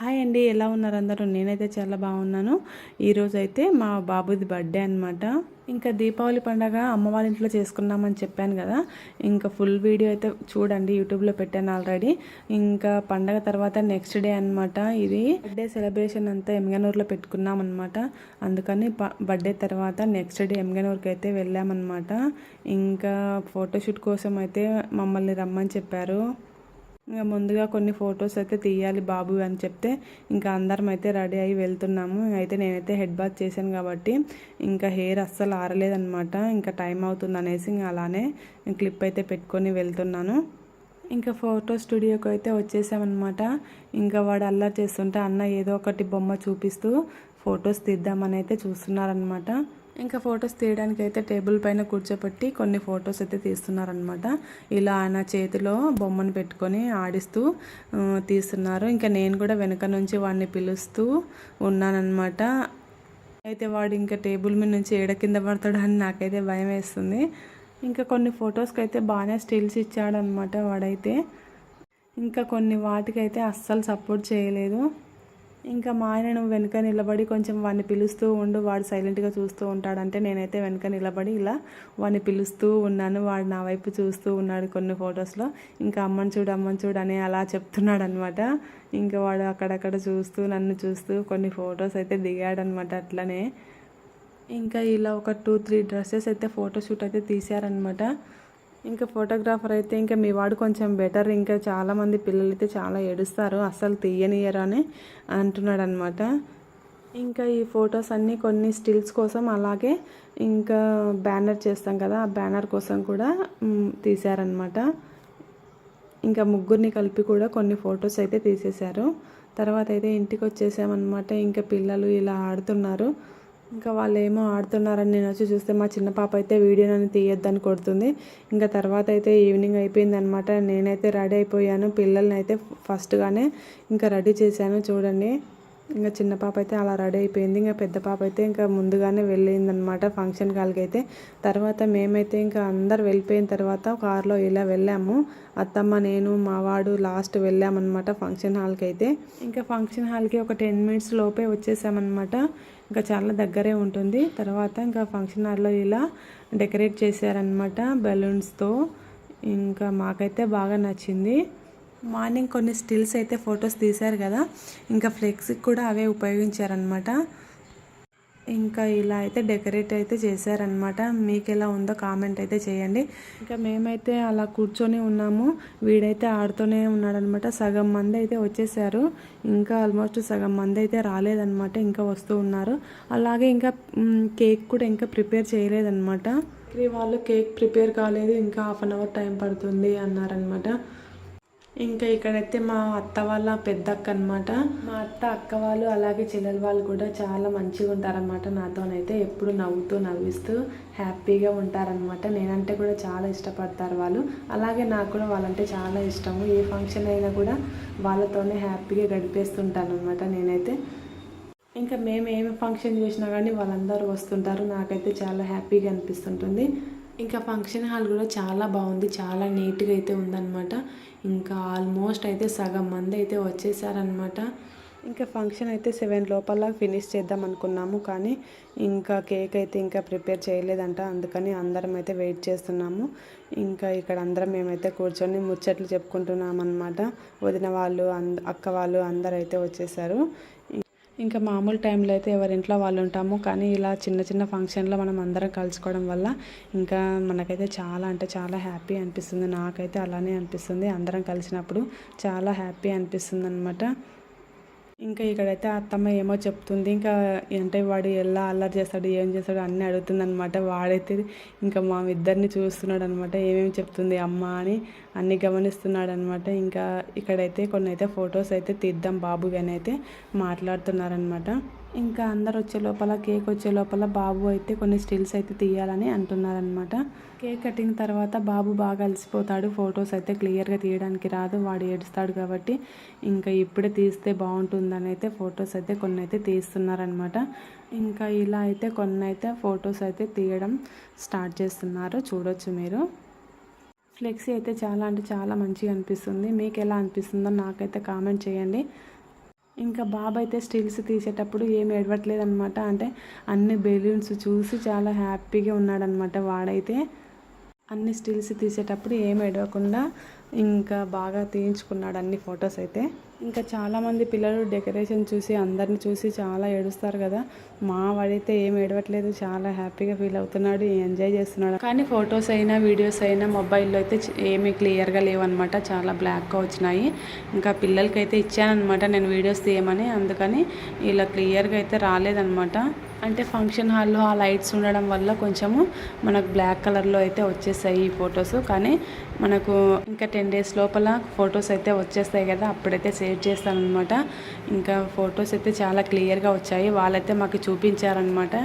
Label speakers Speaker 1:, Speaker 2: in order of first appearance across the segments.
Speaker 1: Hi అండి ఎలా ఉన్నారు అందరూ? నేనైతే చాలా బాగున్నాను. ఈరోజైతే మా బాబుది బర్త్డే అనమాట ఇంకా దీపావళి పండగ అమ్మ వాళ్ళ ఇంట్లో చేసుకున్నామని చెప్పాను కదా. ఇంకా ఫుల్ వీడియో అయితే చూడండి యూట్యూబ్లో పెట్టాను ఆల్రెడీ. ఇంకా పండగ తర్వాత నెక్స్ట్ డే అనమాట ఇది బర్త్డే సెలబ్రేషన్ అంతా ఎమ్గనూరులో పెట్టుకున్నాం అనమాట అందుకని బర్త్డే తర్వాత నెక్స్ట్ డే ఎమ్గనూరుకి అయితే వెళ్ళామన్నమాట. ఇంకా ఫోటోషూట్ కోసం అయితే మమ్మల్ని రమ్మని చెప్పారు. ఇంకా ముందుగా కొన్ని ఫొటోస్ అయితే తీయాలి బాబు అని చెప్తే ఇంకా అందరం అయితే రెడీ అయ్యి వెళ్తున్నాము. అయితే నేనైతే హెడ్ బాత్ చేశాను కాబట్టి ఇంకా హెయిర్ అస్సలు ఆరలేదనమాట ఇంకా టైం అవుతుంది అనేసి ఇంకా అలానే క్లిప్ అయితే పెట్టుకొని వెళ్తున్నాను. ఇంకా ఫోటో స్టూడియోకి అయితే వచ్చేసామన్నమాట. ఇంకా వాడు అల్లరి చేస్తుంటే అన్న ఏదో ఒకటి బొమ్మ చూపిస్తూ ఫొటోస్ తీద్దామని అయితే చూస్తున్నారనమాట ఇంకా ఫొటోస్ తీయడానికి అయితే టేబుల్ పైన కూర్చోపెట్టి కొన్ని ఫొటోస్ అయితే తీస్తున్నారనమాట ఇలా ఆయన చేతిలో బొమ్మను పెట్టుకొని ఆడిస్తూ తీస్తున్నారు. ఇంకా నేను కూడా వెనక నుంచి వాడిని పిలుస్తూ ఉన్నానన్నమాట. అయితే వాడు ఇంకా టేబుల్ మీద నుంచి ఏడ కింద పడతాడు అని నాకైతే భయం వేస్తుంది. ఇంకా కొన్ని ఫొటోస్కి అయితే బాగానే స్టిల్స్ ఇచ్చాడనమాట వాడైతే. ఇంకా కొన్ని వాటికైతే అస్సలు సపోర్ట్ చేయలేదు. ఇంకా మా ఆయన నువ్వు వెనక నిలబడి కొంచెం వాడిని పిలుస్తూ ఉండు వాడు సైలెంట్గా చూస్తూ ఉంటాడంటే నేనైతే వెనక నిలబడి ఇలా వాడిని పిలుస్తూ ఉన్నాను వాడు నా వైపు చూస్తూ ఉన్నాడు కొన్ని ఫొటోస్లో ఇంకా అమ్మని చూడు అమ్మని చూడు అని అలా చెప్తున్నాడు అనమాట ఇంకా వాడు అక్కడక్కడ చూస్తూ నన్ను చూస్తూ కొన్ని ఫొటోస్ అయితే దిగాడనమాట అట్లనే. ఇంకా ఇలా ఒక టూ త్రీ డ్రెస్సెస్ అయితే ఫోటోషూట్ అయితే తీశారనమాట ఇంకా ఫోటోగ్రాఫర్ అయితే ఇంకా మీ వాడు కొంచెం బెటర్ ఇంకా చాలామంది పిల్లలు అయితే చాలా ఏడుస్తారు. అస్సలు తీయనియరు అని అంటున్నాడు అనమాట ఇంకా ఈ ఫొటోస్ అన్నీ కొన్ని స్టిల్స్ కోసం అలాగే ఇంకా బ్యానర్ చేస్తాం కదా ఆ బ్యానర్ కోసం కూడా తీశారనమాట ఇంకా ముగ్గురిని కలిపి కూడా కొన్ని ఫొటోస్ అయితే తీసేశారు. తర్వాత అయితే ఇంటికి వచ్చేసామన్నమాట. ఇంకా పిల్లలు ఇలా ఆడుతున్నారు. ఇంకా వాళ్ళు ఏమో ఆడుతున్నారని నేను వచ్చి చూస్తే మా చిన్న పాప అయితే వీడియో నన్ను తీయొద్దని కొడుతుంది. ఇంకా తర్వాత అయితే ఈవినింగ్ అయిపోయింది అనమాట నేనైతే రెడీ అయిపోయాను. పిల్లల్ని అయితే ఫస్ట్గానే ఇంకా రెడీ చేశాను చూడండి. ఇంకా చిన్న పాప అయితే అలా రెడీ అయిపోయింది. ఇంకా పెద్ద పాప అయితే ఇంకా ముందుగానే వెళ్ళిందనమాట ఫంక్షన్ హాల్కి అయితే. తర్వాత మేమైతే ఇంకా అందరు వెళ్ళిపోయిన తర్వాత కారులో ఇలా వెళ్ళాము. అత్తమ్మ నేను మావాడు లాస్ట్ వెళ్ళామన్నమాట ఫంక్షన్ హాల్కి అయితే. ఇంకా ఫంక్షన్ హాల్కి ఒక టెన్ మినిట్స్ లోపే వచ్చేసామన్నమాట. ఇంకా చాలా దగ్గరే ఉంటుంది. తర్వాత ఇంకా ఫంక్షన్ హాల్లో ఇలా డెకరేట్ చేశారనమాట బెలూన్స్తో. ఇంకా మాకైతే బాగా నచ్చింది. మార్నింగ్ కొన్ని స్టిల్స్ అయితే ఫొటోస్ తీశారు కదా. ఇంకా ఫ్లెక్స్కి కూడా అవే ఉపయోగించారనమాట ఇంకా ఇలా అయితే డెకరేట్ అయితే చేశారనమాట మీకు ఎలా ఉందో కామెంట్ అయితే చేయండి. ఇంకా మేమైతే అలా కూర్చొని ఉన్నాము. వీడైతే ఆడుతూనే ఉన్నాడనమాట సగం మంది అయితే వచ్చేసారు. ఇంకా ఆల్మోస్ట్ సగం మంది అయితే రాలేదనమాట ఇంకా వస్తూ ఉన్నారు. అలాగే ఇంకా కేక్ కూడా ఇంకా ప్రిపేర్ చేయలేదనమాట వాళ్ళు కేక్ ప్రిపేర్ కాలేదు. ఇంకా హాఫ్ అన్ అవర్ టైం పడుతుంది అన్నారనమాట ఇంకా ఇక్కడైతే మా అత్త వాళ్ళ పెద్ద అక్క అనమాట మా అత్త అక్క వాళ్ళు అలాగే చెల్లెల వాళ్ళు కూడా చాలా మంచిగా ఉంటారనమాట నాతోనైతే ఎప్పుడు నవ్వుతూ నవ్విస్తూ హ్యాపీగా ఉంటారనమాట నేనంటే కూడా చాలా ఇష్టపడతారు వాళ్ళు. అలాగే నాకు కూడా వాళ్ళంటే చాలా ఇష్టము. ఏ ఫంక్షన్ అయినా కూడా వాళ్ళతోనే హ్యాపీగా గడిపేస్తుంటాను అనమాట నేనైతే. ఇంకా మేము ఏమి ఫంక్షన్ చేసినా కానీ వాళ్ళందరూ వస్తుంటారు. నాకైతే చాలా హ్యాపీగా అనిపిస్తుంటుంది. ఇంకా ఫంక్షన్ హాల్ కూడా చాలా బాగుంది. చాలా నీట్గా అయితే ఉందన్నమాట. ఇంకా ఆల్మోస్ట్ అయితే సగం మంది అయితే వచ్చేసారనమాట ఇంకా ఫంక్షన్ అయితే సెవెన్ లోపల ఫినిష్ చేద్దాం అనుకున్నాము. కానీ ఇంకా కేక్ అయితే ఇంకా ప్రిపేర్ చేయలేదంట. అందుకని అందరం అయితే వెయిట్ చేస్తున్నాము. ఇంకా ఇక్కడ అందరం మేమైతే కూర్చొని ముచ్చట్లు చెప్పుకుంటున్నాం అనమాట వదిన వాళ్ళు అక్క వాళ్ళు అందరైతే అయితే వచ్చేసారు. ఇంకా మామూలు టైంలో అయితే ఎవరింట్లో వాళ్ళు ఉంటాము. కానీ ఇలా చిన్న చిన్న ఫంక్షన్లో మనం అందరం కలుసుకోవడం వల్ల ఇంకా మనకైతే చాలా అంటే చాలా హ్యాపీ అనిపిస్తుంది. నాకైతే అలానే అనిపిస్తుంది. అందరం కలిసినప్పుడు చాలా హ్యాపీ అనిపిస్తుంది అనమాట ఇంకా ఇక్కడైతే అత్తమ్మ ఏమో చెప్తుంది. ఇంకా అంటే వాడు ఎలా అల్లరి చేస్తాడు ఏం చేస్తాడు అన్నీ అడుగుతుంది అనమాట వాడైతే ఇంకా మా ఇద్దరిని చూస్తున్నాడు అనమాట ఏమేమి చెప్తుంది అమ్మ అని అన్నీ గమనిస్తున్నాడు అనమాట ఇంకా ఇక్కడైతే కొన్ని అయితే ఫొటోస్ అయితే తీద్దాం బాబు అని అయితే మాట్లాడుతున్నారనమాట ఇంకా అందరు వచ్చే లోపల కేక్ వచ్చే లోపల బాబు అయితే కొన్ని స్టిల్స్ అయితే తీయాలని అంటున్నారనమాట కేక్ కటింగ్ తర్వాత బాబు బాగా అలసిపోతాడు. ఫొటోస్ అయితే క్లియర్గా తీయడానికి రాదు. వాడు ఏడుస్తాడు కాబట్టి ఇంకా ఇప్పుడే తీస్తే బాగుంటుంది ఉందని అయితే ఫొటోస్ అయితే కొన్ని అయితే తీస్తున్నారనమాట. ఇంకా ఇలా అయితే కొన్ని అయితే ఫొటోస్ అయితే తీయడం స్టార్ట్ చేస్తున్నారు. చూడొచ్చు మీరు. ఫ్లెక్సీ అయితే చాలా అంటే చాలా మంచిగా అనిపిస్తుంది. మీకు ఎలా అనిపిస్తుందో నాకైతే కామెంట్ చేయండి. ఇంకా బాబు అయితే స్టిల్స్ తీసేటప్పుడు ఏం ఎడవట్లేదు అనమాట అంటే అన్ని బెలూన్స్ చూసి చాలా హ్యాపీగా ఉన్నాడనమాట వాడైతే. అన్ని స్టిల్స్ తీసేటప్పుడు ఏం ఎడవకుండా ఇంకా బాగా తీయించుకున్నాడు అన్ని ఫొటోస్ అయితే. ఇంకా చాలామంది పిల్లలు డెకరేషన్ చూసి అందరిని చూసి చాలా ఏడుస్తారు కదా. మా వాడైతే ఏం ఏడవట్లేదు చాలా హ్యాపీగా ఫీల్ అవుతున్నాడు ఎంజాయ్ చేస్తున్నాడు. కానీ ఫొటోస్ అయినా వీడియోస్ అయినా మొబైల్లో అయితే ఏమీ క్లియర్గా లేవన్నమాట. చాలా బ్లాక్గా వచ్చినాయి. ఇంకా పిల్లలకి అయితే ఇచ్చానమాట నేను వీడియోస్ తీయమని. అందుకని ఇలా క్లియర్గా అయితే రాలేదనమాట అంటే ఫంక్షన్ హాల్లో ఆ లైట్స్ ఉండడం వల్ల కొంచెము మనకు బ్లాక్ కలర్లో అయితే వచ్చేసాయి ఈ ఫొటోస్. కానీ మనకు ఇంకా టెన్ డేస్ లోపల ఫొటోస్ అయితే వచ్చేస్తాయి కదా అప్పుడైతే సేవ్ చేస్తానమాట ఇంకా ఫొటోస్ అయితే చాలా క్లియర్గా వచ్చాయి. వాళ్ళైతే మాకు చూపించారనమాట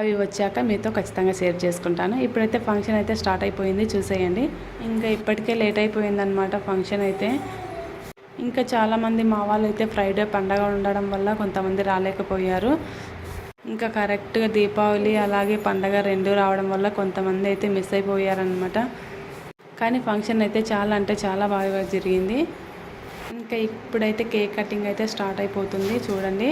Speaker 1: అవి వచ్చాక మీతో ఖచ్చితంగా షేర్ చేసుకుంటాను. ఇప్పుడైతే ఫంక్షన్ అయితే స్టార్ట్ అయిపోయింది చూసేయండి. ఇంకా ఇప్పటికే లేట్ అయిపోయిందనమాట ఫంక్షన్ అయితే. ఇంకా చాలామంది మా వాళ్ళు అయితే ఫ్రైడే పండగ ఉండడం వల్ల కొంతమంది రాలేకపోయారు. ఇంకా కరెక్ట్గా దీపావళి అలాగే పండగ రెండు రావడం వల్ల కొంతమంది అయితే మిస్ అయిపోయారనమాట కానీ ఫంక్షన్ అయితే చాలా అంటే చాలా బాగా జరిగింది. ఇంకా ఇప్పుడైతే కేక్ కటింగ్ అయితే స్టార్ట్ అయిపోతుంది. చూడండి.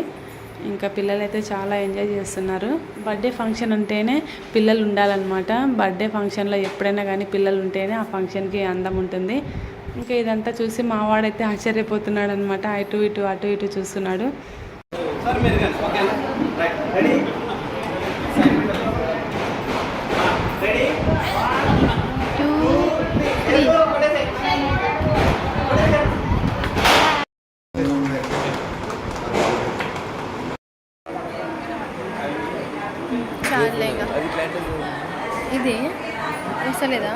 Speaker 1: ఇంకా పిల్లలు అయితే చాలా ఎంజాయ్ చేస్తున్నారు. బర్త్డే ఫంక్షన్ అంటేనే పిల్లలు ఉండాలన్నమాట. బర్త్డే ఫంక్షన్లో ఎప్పుడైనా కానీ పిల్లలు ఉంటేనే ఆ ఫంక్షన్కి అందం ఉంటుంది. ఇంకా ఇదంతా చూసి మా వాడైతే ఆశ్చర్యపోతున్నాడు అనమాట అటు ఇటు అటు ఇటు చూస్తున్నాడు
Speaker 2: సార్ మీరు కానీ ఓకేనా right ready ready
Speaker 3: two three ఇది? వస్తలేదా?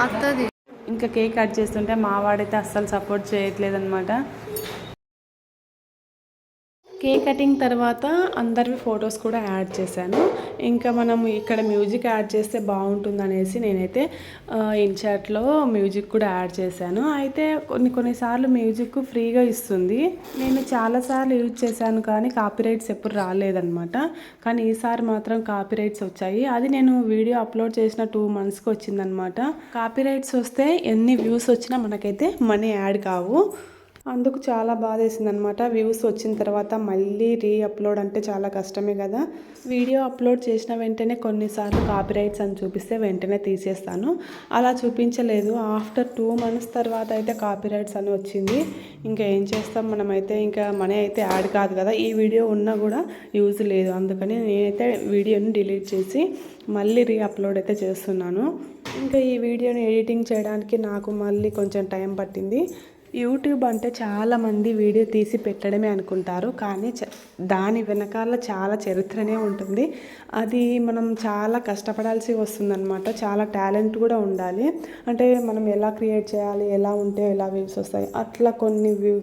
Speaker 2: వస్తుంది
Speaker 1: ఇంకా కేక్ కట్ చేస్తుంటే మా వాడైతే అస్సలు సపోర్ట్ చేయట్లేదు అనమాట కేక్ కటింగ్ తర్వాత అందరివి ఫొటోస్ కూడా యాడ్ చేశాను. ఇంకా మనం ఇక్కడ మ్యూజిక్ యాడ్ చేస్తే బాగుంటుంది అనేసి నేనైతే ఇన్చాట్లో మ్యూజిక్ కూడా యాడ్ చేశాను. అయితే కొన్ని కొన్నిసార్లు మ్యూజిక్ ఫ్రీగా ఇస్తుంది. నేను చాలాసార్లు యూజ్ చేశాను కానీ కాపీరైట్స్ ఎప్పుడు రాలేదనమాట కానీ ఈసారి మాత్రం కాపీరైట్స్ వచ్చాయి. అది నేను వీడియో అప్లోడ్ చేసిన టూ మంత్స్కి వచ్చిందనమాట కాపీరైట్స్ వస్తే ఎన్ని వ్యూస్ వచ్చినా మనకైతే మనీ యాడ్ కావు. అందుకు చాలా బాధేసింది అనమాట వ్యూస్ వచ్చిన తర్వాత మళ్ళీ రీ అప్లోడ్ అంటే చాలా కష్టమే కదా. వీడియో అప్లోడ్ చేసిన వెంటనే కొన్నిసార్లు కాపీరైట్స్ అని చూపిస్తే వెంటనే తీసేస్తాను. అలా చూపించలేదు. ఆఫ్టర్ టూ మంత్స్ తర్వాత అయితే కాపీరైట్స్ అని వచ్చింది. ఇంకా ఏం చేస్తాం మనమైతే ఇంకా మనీ అయితే యాడ్ కాదు కదా. ఈ వీడియో ఉన్నా కూడా యూజ్ లేదు. అందుకని నేనైతే వీడియోని డిలీట్ చేసి మళ్ళీ రీ అప్లోడ్ అయితే చేస్తున్నాను. ఇంకా ఈ వీడియోని ఎడిటింగ్ చేయడానికి నాకు మళ్ళీ కొంచెం టైం పట్టింది. యూట్యూబ్ అంటే చాలామంది వీడియో తీసి పెట్టడమే అనుకుంటారు. కానీ చ దాని వెనకాల చాలా చరిత్రనే ఉంటుంది. అది మనం చాలా కష్టపడాల్సి వస్తుందన్నమాట. చాలా టాలెంట్ కూడా ఉండాలి. అంటే మనం ఎలా క్రియేట్ చేయాలి ఎలా ఉంటే ఎలా వ్యూస్ వస్తాయి అట్లా కొన్ని వ్యూ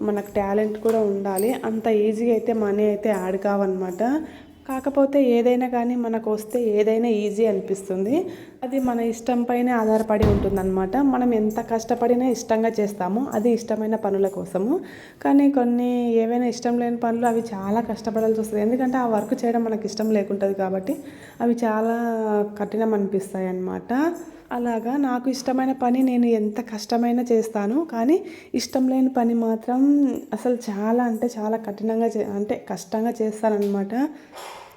Speaker 1: మనకు టాలెంట్ కూడా ఉండాలి. అంత ఈజీగా అయితే మనీ అయితే యాడ్ కావన్నమాట. కాకపోతే ఏదైనా కానీ మనకు వస్తే ఏదైనా ఈజీ అనిపిస్తుంది. అది మన ఇష్టం పైన ఆధారపడి ఉంటుందన్నమాట. మనం ఎంత కష్టపడినా ఇష్టంగా చేస్తాము. అది ఇష్టమైన పనుల కోసము. కానీ కొన్ని ఏవైనా ఇష్టం లేని పనులు అవి చాలా కష్టపడాల్సి వస్తుంది. ఎందుకంటే ఆ వర్క్ చేయడం మనకి ఇష్టం లేకుంటుంది కాబట్టి అవి చాలా కఠినం అనిపిస్తాయి అన్నమాట అలాగా నాకు ఇష్టమైన పని నేను ఎంత కష్టమైనా చేస్తాను. కానీ ఇష్టం లేని పని మాత్రం అసలు చాలా అంటే చాలా కఠినంగా చే అంటే కష్టంగా చేస్తానన్నమాట.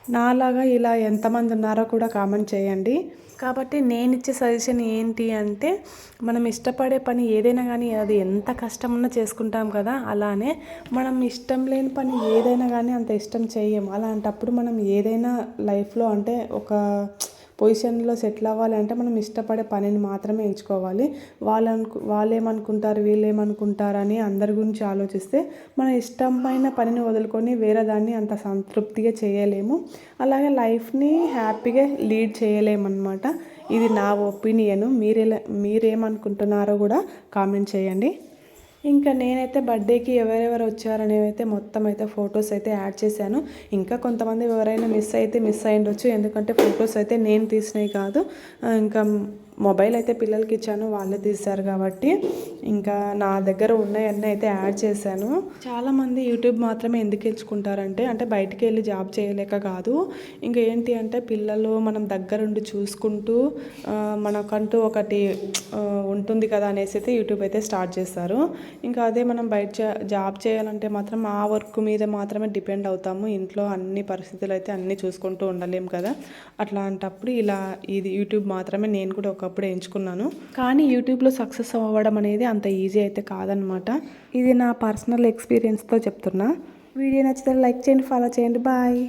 Speaker 1: నాలాగా ఇలా ఎంతమంది ఉన్నారో కూడా కామెంట్ చేయండి. కాబట్టి నేను ఇచ్చే సజెషన్ ఏంటి అంటే మనం ఇష్టపడే పని ఏదైనా కానీ అది ఎంత కష్టమన్నా చేసుకుంటాం కదా అలానే మనం ఇష్టం లేని పని ఏదైనా కానీ అంత ఇష్టం చేయం అలాంటప్పుడు మనం ఏదైనా లైఫ్లో అంటే ఒక పొజిషన్లో సెటిల్ అవ్వాలి అంటే మనం ఇష్టపడే పనిని మాత్రమే ఎంచుకోవాలి. వాళ్ళను వాళ్ళేమనుకుంటారు వాళ్ళు ఏమనుకుంటారు వీళ్ళు అని అందరి గురించి ఆలోచిస్తే మన ఇష్టమైన పనిని వదులుకొని వేరే దాన్ని అంత సంతృప్తిగా చేయలేము. అలాగే లైఫ్ని హ్యాపీగా లీడ్ చేయలేమన్నమాట. ఇది నా ఒపీనియన్. మీరే మీరేమనుకుంటున్నారో కూడా కామెంట్ చేయండి. ఇంకా నేనైతే బర్త్డేకి ఎవరెవరు వచ్చారనేవి అయితే మొత్తం అయితే ఫొటోస్ అయితే యాడ్ చేశాను. ఇంకా కొంతమంది ఎవరైనా మిస్ అయితే మిస్ అయ్యిండొచ్చు ఎందుకంటే ఫొటోస్ అయితే నేను తీసినవి కాదు. ఇంకా మొబైల్ అయితే పిల్లలకి ఇచ్చాను వాళ్ళే తీశారు కాబట్టి. ఇంకా నా దగ్గర ఉన్నాయన్నీ అయితే యాడ్ చేశాను. చాలామంది యూట్యూబ్ మాత్రమే ఎందుకు ఎంచుకుంటారంటే అంటే బయటికి వెళ్ళి జాబ్ చేయలేక కాదు. ఇంకా ఏంటి అంటే పిల్లలు మనం దగ్గరుండి చూసుకుంటూ మనకంటూ ఒకటి ఉంటుంది కదా అనేసి అయితే యూట్యూబ్ అయితే స్టార్ట్ చేస్తారు ఇంకా అదే మనం బయట జాబ్ చేయాలంటే మాత్రం ఆ వర్క్ మీద మాత్రమే డిపెండ్ అవుతాము. ఇంట్లో అన్ని పరిస్థితులు అయితే అన్నీ చూసుకుంటూ ఉండలేము కదా. అట్లాంటప్పుడు ఇలా ఇది యూట్యూబ్ మాత్రమే నేను కూడా ఒక ఒకప్పుడు ఎంచుకున్నాను. కానీ యూట్యూబ్లో సక్సెస్ అవ్వడం అనేది అంత ఈజీ అయితే కాదనమాట. ఇది నా పర్సనల్ ఎక్స్పీరియన్స్తో చెప్తున్నా. వీడియో నచ్చితే లైక్ చేయండి ఫాలో చేయండి. బాయ్.